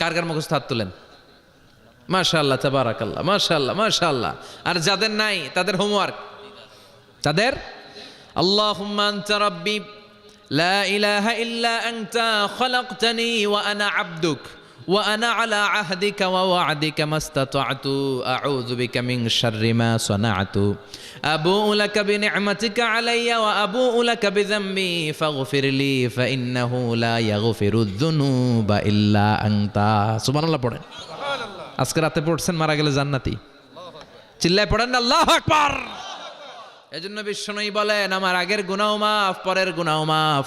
কার কার মুখস্থ হাত তুলেন? মাশাল্লাহ তাবারাকাল্লাহ মাশাল্লাহ মাশাল্লাহ আর যাদের নাই, তাদের হোমওয়ার্ক তাদের? আনতা রাব্বি, লা ইলাহা ইল্লা আনতা, খলাকতানি ওয়া আনা আবদুক। ওয়া ওয়াদিকা মাস্তাতাতু আউযু বিকা মিন শাররি মা সানাতু আবুউ লাকা বিনি'মাতিকা আলাইয়া ওয়া ইল্লা আনতা সুবহানাল্লাহ পড়েন। আজকে রাতে পড়ছেন মারা গেলে জান্নাতি। চিল্লায় পড়েন আল্লাহু আকবার। এজন্য বিশ্বনবী বলেন আমার আগের গুনাহ মাফ পরের গুনাহ মাফ।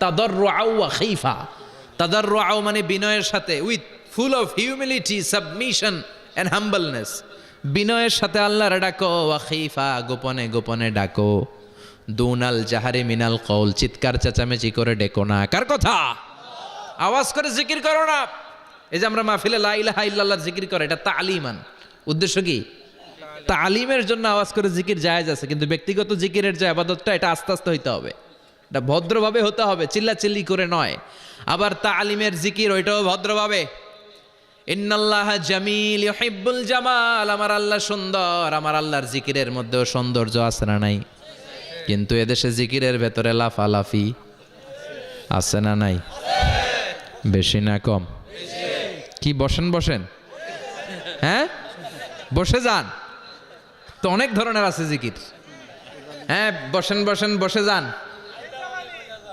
তাদর ওয়া খিফা। তাদর মানে বিনয়ের সাথে, with full of humility, submission and humbleness. বিনয়ের সাথে আল্লাহর ডাকো ওয়াখিফা গোপনে গোপনে ডাকো। দুনাল জাহারে মিনাল কৌল চিৎকার চেঁচামেচি করে ডেকো না। কার কথা? আওয়াজ করে জিকির করো না। এই যে আমরা মাহফিলে লা ইলাহা ইল্লাল্লাহ জিকির করে, এটা তালিমান। উদ্দেশ্য কি? তালিমের জন্য আওয়াজ করে জিকির জায়েজ আছে, কিন্তু ব্যক্তিগত জিকিরের যে আবাদতটা, এটা আস্তে আস্তে হইতে হবে। এটা ভদ্রভাবে হতে হবে চিল্লা চিল্লি করে নয়। আবার তা আলিমের জিকির, ওইটাও ভদ্রভাবে। ইন্নাল্লাহ জামিল ইউহিব্বুল জামাল, আমার আল্লাহ সুন্দর, আমার আল্লাহর জিকিরের মধ্যেও সৌন্দর্য আছে না নাই? কিন্তু এদেশে জিকিরের ভেতরে লাফালাফি আছে না নাই? বেশি না কম? কি, বসেন বসেন। হ্যাঁ? বসে যান। তো অনেক ধরনের আছে জিকির। হ্যাঁ বসেন বসেন, বসে যান।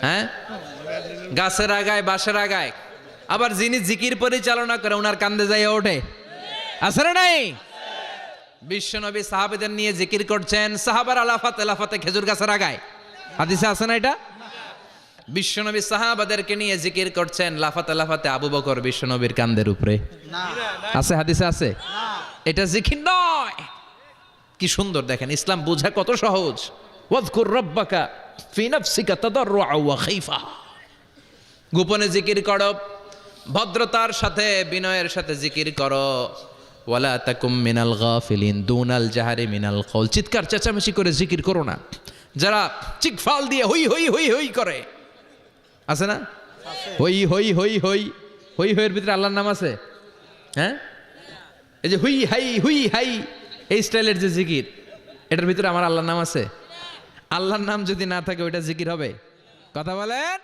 হ্যাঁ? গাছের আগায় বাঁশের আগায়। আবার যিনি জিকির পরিচালনা করে ওনার কান্দে যাইয়া ওঠে। আছে না নাই? বিশ্বনবী সাহাবেদের নিয়ে জিকির করছেন সাহাবার আলাফাতে লাফাতে খেজুর গাছের আগায়। হাদিসে আছে না এটা? বিশ্বনবী সাহাবাদেরকে নিয়ে জিকির করছেন লাফাতে লাফাতে আবু বকর বিশ্বনবীর কান্দের উপরে। আছে হাদিসে আছে? এটা জিকির নয়। কি সুন্দর দেখেন ইসলাম বোঝা কত সহজ। ওয়াজকুর রব্বাকা। ফি নাফসিকা তাদাররুআ ওয়া খাইফা। গোপনে জিকির করো, ভদ্রতার সাথে, বিনয়ের সাথে জিকির করো। ওয়ালা তাকুম মিনাল গাফিলিন দুনাল জাহারি মিনাল কল চিৎকার, চেঁচামেচি করে জিকির করো না। যারা চিকফাল দিয়ে হই হই হই হই করে। আছে না? হই হই হই হই। হই, হইয়ের ভিতরে আল্লাহর নাম আছে? হ্যাঁ? এই যে হুই, হাই হুই, হাই, এই স্টাইলের যে জিকির, এটার ভিতরে আমার আল্লাহর নাম আছে? আল্লাহর নাম যদি না থাকে ওইটা জিকির হবে? কথা বলেন?